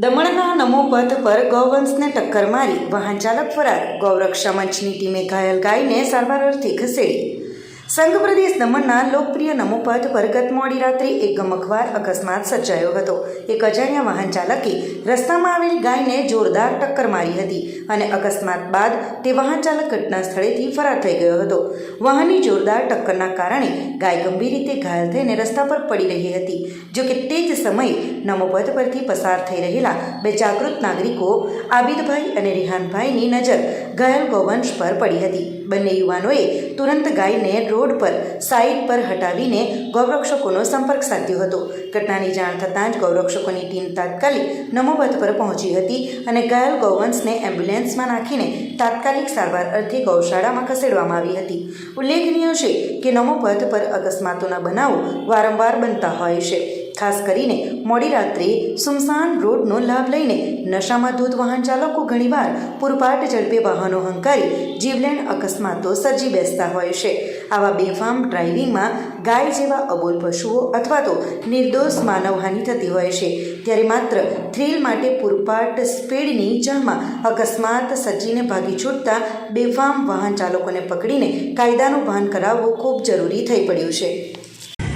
દમણના નમો પથ પર ગૌવંશને ટક્કર મારી વાહન ચાલક ફરાર. ગૌરક્ષા મંચની ટીમે ઘાયલ ગાયને સારવાર અર્થે ખસેડી. સંઘ પ્રદેશ દમણના લોકપ્રિય નમોપથ પર ગત મોડી રાત્રે એક ગમખવાર અકસ્માત સર્જાયો હતો. એક અજાણ્યા વાહન ચાલકે રસ્તામાં આવેલી ગાયને જોરદાર ટક્કર મારી હતી અને અકસ્માત બાદ તે વાહન ચાલક ઘટના સ્થળેથી ફરાર થઈ ગયો હતો. વાહનની જોરદાર ટક્કરના કારણે ગાય ગંભીર રીતે ઘાયલ થઈને રસ્તા પર પડી રહી હતી. જો કે તે જ સમયે નમોપથ પરથી પસાર થઈ રહેલા બે જાગૃત નાગરિકો, આબિદભાઈ અને રિહાનભાઈની નજર ઘાયલ ગૌવંશ પર પડી હતી. બંને યુવાનોએ તુરંત ગાયને રોડ પર સાઇડ પર હટાવીને ગૌરક્ષકોનો સંપર્ક સાધ્યો હતો. ઘટનાની જાણ થતાં જ ગૌરક્ષકોની ટીમ તાત્કાલિક નમોબત પર પહોંચી હતી અને ઘાયલ ગૌવંશને એમ્બ્યુલન્સમાં નાખીને તાત્કાલિક સારવાર અર્થે ગૌશાળામાં ખસેડવામાં આવી હતી. ઉલ્લેખનીય છે કે નમોપથ પર અકસ્માતોના બનાવો વારંવાર બનતા હોય છે. ખાસ કરીને મોડી રાત્રે સુમસાન રોડનો લાભ લઈને નશામાં ધૂત વાહન ચાલકો ઘણીવાર પૂરપાટ ઝડપે વાહનો હંકારી જીવલેણ અકસ્માતો સર્જી બેસતા હોય છે. આવા બેફામ ડ્રાઇવિંગમાં ગાય જેવા અબોલ પશુઓ અથવા તો નિર્દોષ માનવહાનિ થતી હોય છે. ત્યારે માત્ર થ્રિલ માટે પૂરપાટ સ્પીડની ચાહમાં અકસ્માત સર્જીને ભાગી છૂટતા બેફામ વાહન ચાલકોને પકડીને કાયદાનું ભાન કરાવવું ખૂબ જરૂરી થઈ પડ્યું છે.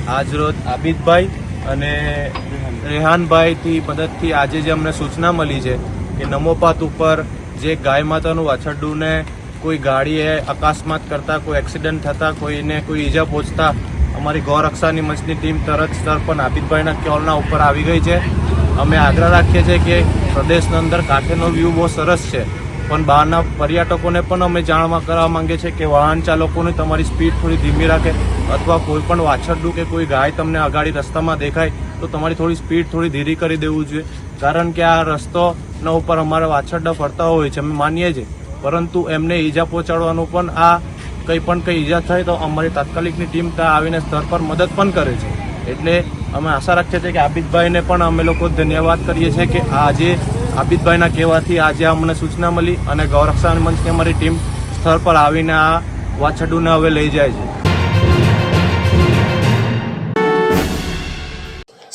આજરોજ આબિદભાઈ અને રેહાનભાઈથી મદદથી આજે જે અમને સૂચના મળી છે કે નમોપાત ઉપર જે ગાય માતાનું વાછરડુંને કોઈ ગાડીએ અકસ્માત કરતાં, કોઈ એક્સિડન્ટ થતા, કોઈને કોઈ ઈજા પહોંચતા, અમારી ગૌરક્ષાની મંચની ટીમ તરત સ્તર પર આબિદભાઈના કોલના ઉપર આવી ગઈ છે. અમે આગ્રહ રાખીએ છીએ કે પ્રદેશના અંદર કાંઠેનો વ્યૂ બહુ સરસ છે. પણ બહારના પર્યટકોને પણ અમે જાણવા કરવા માંગીએ છીએ કે વાહન ચાલકોને તમારી સ્પીડ થોડી ધીમી રાખે અથવા કોઈ પણ વાછરડું કે કોઈ ગાય તમને અગાડી રસ્તામાં દેખાય, તો તમારી થોડી સ્પીડ થોડી ધીરી કરી દેવું જોઈએ. કારણ કે આ રસ્તોના ઉપર અમારા વાછરડા ફરતા હોય છે, અમે માનીએ છીએ. પરંતુ એમને ઈજા પહોંચાડવાનું પણ આ કંઈ પણ કંઈ ઈજા થાય તો અમારી તાત્કાલિકની ટીમ ત્યાં આવીને સ્તર પર મદદ પણ કરે છે. એટલે અમે આશા રાખીએ છીએ કે આબિદભાઈને પણ અમે લોકો ધન્યવાદ કરીએ છીએ કે આજે આબિદભાઈના કહેવાથી આજે અમને સૂચના મળી અને ગૌરક્ષા મંચની અમારી ટીમ સ્થળ પર આવીને આ વાછડુને હવે લઈ જાય છે.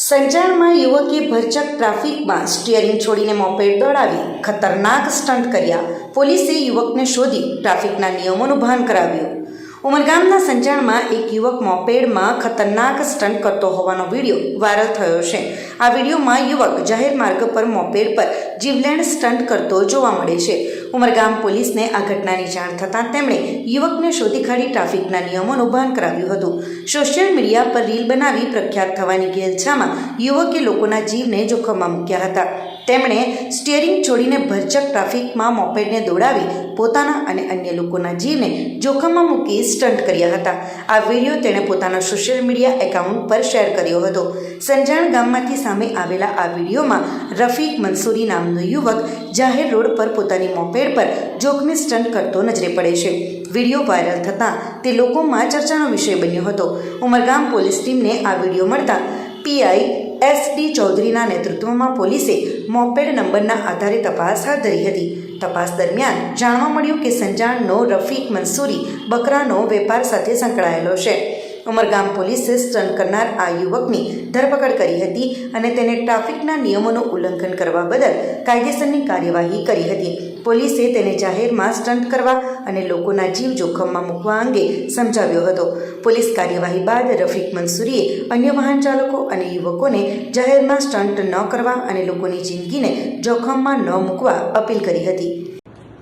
સંચારમાં યુવકે ભરચક ટ્રાફિકમાં સ્ટિયરિંગ છોડીને મોપેડ દોડાવી ખતરનાક સ્ટન્ટ કર્યા. પોલીસે યુવકને શોધી ટ્રાફિકના નિયમોનું ભાન કરાવ્યું. ઉમરગામના સંજાણમાં એક યુવક મોપેડમાં ખતરનાક સ્ટન્ટ કરતો હોવાનો વીડિયો વાયરલ થયો છે. આ વિડીયોમાં યુવક જાહેર માર્ગ પર મોપેડ પર જીવલેણ સ્ટન્ટ કરતો જોવા મળે છે. ઉમરગામ પોલીસને આ ઘટનાની જાણ થતાં તેમણે યુવકને શોધી કાઢી ટ્રાફિકના નિયમોનું ભાન કરાવ્યું હતું. સોશિયલ મીડિયા પર રીલ બનાવી પ્રખ્યાત થવાની ઘેલછામાં યુવકે લોકોના જીવને જોખમમાં મૂક્યા હતા. તેમણે સ્ટિયરિંગ છોડીને ભરચક ટ્રાફિકમાં મોપેડને દોડાવી પોતાના અને અન્ય લોકોના જીવને જોખમમાં મૂકી સ્ટન્ટ કર્યા હતા. આ વીડિયો તેણે પોતાના સોશિયલ મીડિયા એકાઉન્ટ પર શેર કર્યો હતો. સંજાણ ગામમાંથી સામે આવેલા આ વિડીયોમાં રફીક મંસૂરી નામનો યુવક જાહેર રોડ પર પોતાની મોપેડ પર જોખમી સ્ટન્ટ કરતો નજરે પડે છે. વીડિયો વાયરલ થતાં તે લોકોમાં ચર્ચાનો વિષય બન્યો હતો. ઉમરગામ પોલીસ ટીમને આ વીડિયો મળતા પીઆઈ એસ ડી ચૌધરીના નેતૃત્વમાં પોલીસે મોપેડ નંબરના આધારે તપાસ હાથ ધરી હતી. તપાસ દરમિયાન જાણવા મળ્યું કે સંજાણનો રફીક મંસૂરી, બકરાનો વેપાર સાથે સંકળાયેલો છે. ઉમરગામ પોલીસે સ્ટન્ટ કરનાર આ યુવકની ધરપકડ કરી હતી અને તેને ટ્રાફિકના નિયમોનું ઉલ્લંઘન કરવા બદલ કાયદેસરની કાર્યવાહી કરી હતી. પોલીસે તેને જાહેરમાં સ્ટન્ટ કરવા અને લોકોના જીવ જોખમમાં મૂકવા અંગે સમજાવ્યો હતો. પોલીસ કાર્યવાહી બાદ રફીક મંસૂરીએ અન્ય વાહન ચાલકો અને યુવકોને જાહેરમાં સ્ટન્ટ ન કરવા અને લોકોની જિંદગીને જોખમમાં ન મૂકવા અપીલ કરી હતી.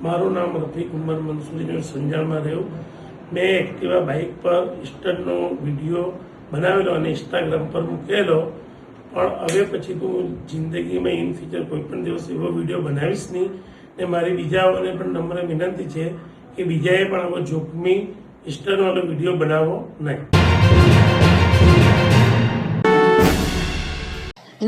મારું નામ રફીક ઉમર મંસૂરી સંજાણમાં રહ્યું. મેં એક્ટિવા બાઇક પર ઇસ્ટરનો વીડિયો બનાવેલો અને ઇન્સ્ટાગ્રામ પર મૂકેલો. પણ હવે પછી હું જિંદગીમાં ઇન ફ્યુચર કોઈ પણ દિવસ એવો વીડિયો બનાવીશ નહીં. ને મારી બીજાઓને પણ નમ્ર વિનંતી છે કે બીજાએ પણ આવો જોખમી ઇસ્ટરવાળો વીડિયો બનાવો નહીં.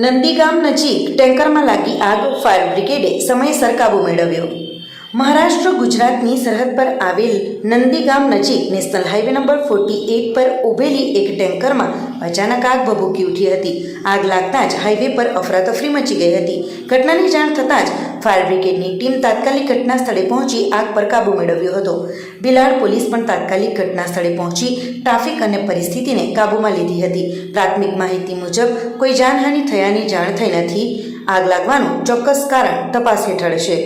નંદીગામ નજીક ટેન્કરમાં લાગી આગ, ફાયર બ્રિગેડે સમયસર કાબુ મેળવ્યો. મહારાષ્ટ્ર ગુજરાતની સરહદ પર આવેલ નંદીગામ નજીક national highway number forty eight પર ઉભેલી એક ટેન્કરમાં અચાનક આગ ભભૂકી ઉઠી હતી. આગ લાગતા જ હાઈવે પર અફરાતફરી મચી ગઈ હતી. ઘટનાની જાણ થતાં જ ફાયર બ્રિગેડની ટીમ તાત્કાલિક ઘટના સ્થળે પહોંચી આગ પર કાબૂ મેળવ્યો હતો. બિલાડ પોલીસ પણ તાત્કાલિક ઘટના સ્થળે પહોંચી ટ્રાફિક અને પરિસ્થિતિને કાબૂમાં લીધી હતી. પ્રાથમિક માહિતી મુજબ, કોઈ જાનહાનિ થયાની જાણ થઈ નથી. આગ લાગવાનું ચોક્કસ કારણ તપાસ હેઠળ છે.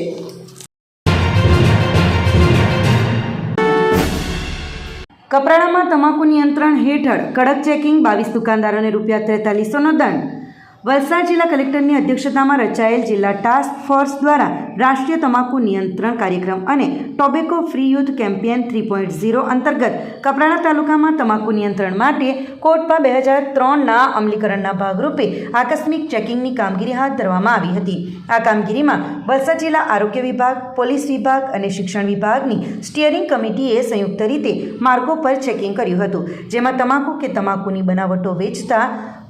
કપરાડામાં તમાકુ નિયંત્રણ હેઠળ કડક ચેકિંગ બાવીસ દુકાનદારોને રૂપિયા ત્રેતાલીસોનો દંડ. વલસાડ જિલ્લા કલેક્ટરની અધ્યક્ષતામાં રચાયેલ જિલ્લા ટાસ્ક ફોર્સ દ્વારા રાષ્ટ્રીય તમાકુ નિયંત્રણ કાર્યક્રમ અને tobacco free youth campaign three point zero અંતર્ગત કપરાડા તાલુકામાં તમાકુ નિયંત્રણ માટે કોર્ટમાં બે હજાર ત્રણના અમલીકરણના ભાગરૂપે આકસ્મિક ચેકિંગની કામગીરી હાથ ધરવામાં આવી હતી. આ કામગીરીમાં વલસાડ જિલ્લા આરોગ્ય વિભાગ, પોલીસ વિભાગ અને શિક્ષણ વિભાગની સ્ટિયરિંગ કમિટીએ સંયુક્ત રીતે માર્ગો પર ચેકિંગ કર્યું હતું, જેમાં તમાકુ કે તમાકુની બનાવટો વેચતા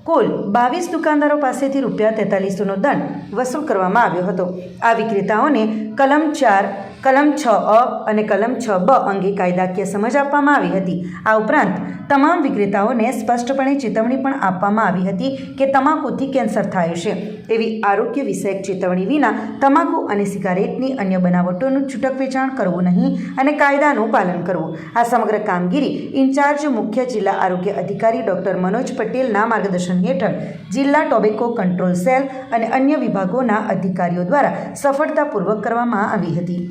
કુલ બાવીસ દુકાનદારો પાસેથી રૂપિયા તેતાલીસોનો દંડ વસૂલ કરવામાં આવ્યો હતો. આ વિક્રેતાઓને કલમ ચાર કલમ છ અ અને કલમ છ બ અંગે કાયદાકીય સમજ આપવામાં આવી હતી. આ ઉપરાંત, તમામ વિક્રેતાઓને સ્પષ્ટપણે ચેતવણી પણ આપવામાં આવી હતી કે તમાકુથી કેન્સર થાય છે. એવી આરોગ્ય વિષયક ચેતવણી વિના તમાકુ અને સિગારેટની અન્ય બનાવટોનું છૂટક વેચાણ કરવું નહીં અને કાયદાનું પાલન કરવું. આ સમગ્ર કામગીરી ઇન્ચાર્જ મુખ્ય જિલ્લા આરોગ્ય અધિકારી ડૉક્ટર મનોજ પટેલના માર્ગદર્શન હેઠળ જિલ્લા ટોબેકો કંટ્રોલ સેલ અને અન્ય વિભાગોના અધિકારીઓ દ્વારા સફળતાપૂર્વક કરવામાં આવી હતી.